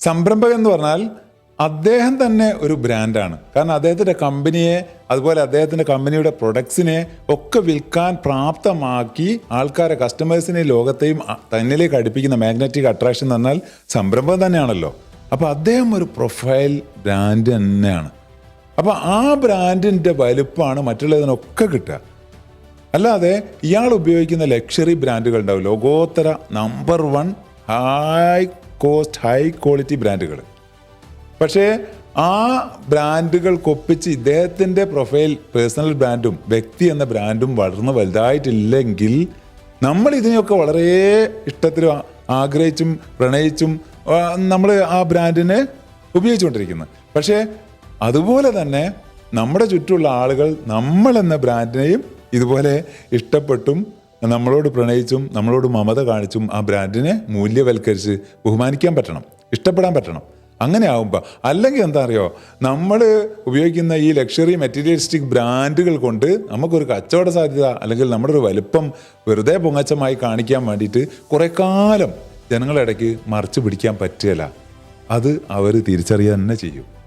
സംരംഭകൻ എന്ന് പറഞ്ഞാൽ അദ്ദേഹം തന്നെ ഒരു ബ്രാൻഡാണ്. കാരണം അദ്ദേഹത്തിന്റെ കമ്പനിയെ അതുപോലെ അദ്ദേഹത്തിന്റെ കമ്പനിയുടെ പ്രൊഡക്ട്സിനെ ഒക്കെ വിൽക്കാൻ പ്രാപ്തമാക്കി ആൾക്കാരെ കസ്റ്റമേഴ്സിനെ ലോകത്തെയും തന്നിലേക്ക് അടുപ്പിക്കുന്ന മാഗ്നറ്റിക് അട്രാക്ഷൻ എന്ന് പറഞ്ഞാൽ സംരംഭം തന്നെയാണല്ലോ. അപ്പോൾ അദ്ദേഹം ഒരു പ്രൊഫൈൽ ബ്രാൻഡ് തന്നെയാണ്. അപ്പോൾ ആ ബ്രാൻഡിന്റെ വലുപ്പമാണ് മറ്റുള്ളതിനൊക്കെ കിട്ടുക. അല്ലാതെ ഇയാൾ ഉപയോഗിക്കുന്ന ലക്ഷറി ബ്രാൻഡുകൾ ഉണ്ടാവും. ലോകോത്തര number one high cost high quality ബ്രാൻഡുകൾ. പക്ഷേ ആ ബ്രാൻഡുകൾ കൊപ്പിച്ച് ഇദ്ദേഹത്തിന്റെ പ്രൊഫൈൽ പേഴ്സണൽ ബ്രാൻഡും വ്യക്തി എന്ന ബ്രാൻഡും വളർന്ന് വലുതായിട്ടില്ലെങ്കിൽ നമ്മൾ ഇതിനെയൊക്കെ വളരെ ഇഷ്ടത്തിലും ആഗ്രഹിച്ചും പ്രണയിച്ചും നമ്മൾ ആ ബ്രാൻഡിനെ ഉപയോഗിച്ചുകൊണ്ടിരിക്കുന്നത് പക്ഷേ അതുപോലെ തന്നെ നമ്മുടെ ചുറ്റുമുള്ള ആളുകൾ നമ്മൾ എന്ന ബ്രാൻഡിനെയും ഇതുപോലെ ഇഷ്ടപ്പെട്ടും നമ്മളോട് പ്രണയിച്ചും നമ്മളോട് മമത കാണിച്ചും ആ ബ്രാൻഡിനെ മൂല്യവൽക്കരിച്ച് ബഹുമാനിക്കാൻ പറ്റണം ഇഷ്ടപ്പെടാൻ പറ്റണം. അങ്ങനെ ആവുമ്പോൾ അല്ലെങ്കിൽ എന്താ അറിയോ നമ്മൾ ഉപയോഗിക്കുന്ന ഈ ലക്ഷറി മെറ്റീരിയലിസ്റ്റിക് ബ്രാൻഡുകൾ കൊണ്ട് നമുക്കൊരു കച്ചവട സാധ്യത അല്ലെങ്കിൽ നമ്മുടെ ഒരു വലുപ്പം വെറുതെ പൊങ്ങച്ചമായി കാണിക്കാൻ വേണ്ടിയിട്ട് കുറേ കാലം ജനങ്ങളുടെ ഇടയ്ക്ക് മറച്ചു പിടിക്കാൻ പറ്റുകയില്ല. അത് അവർ തിരിച്ചറിയാൻ തന്നെ ചെയ്യും.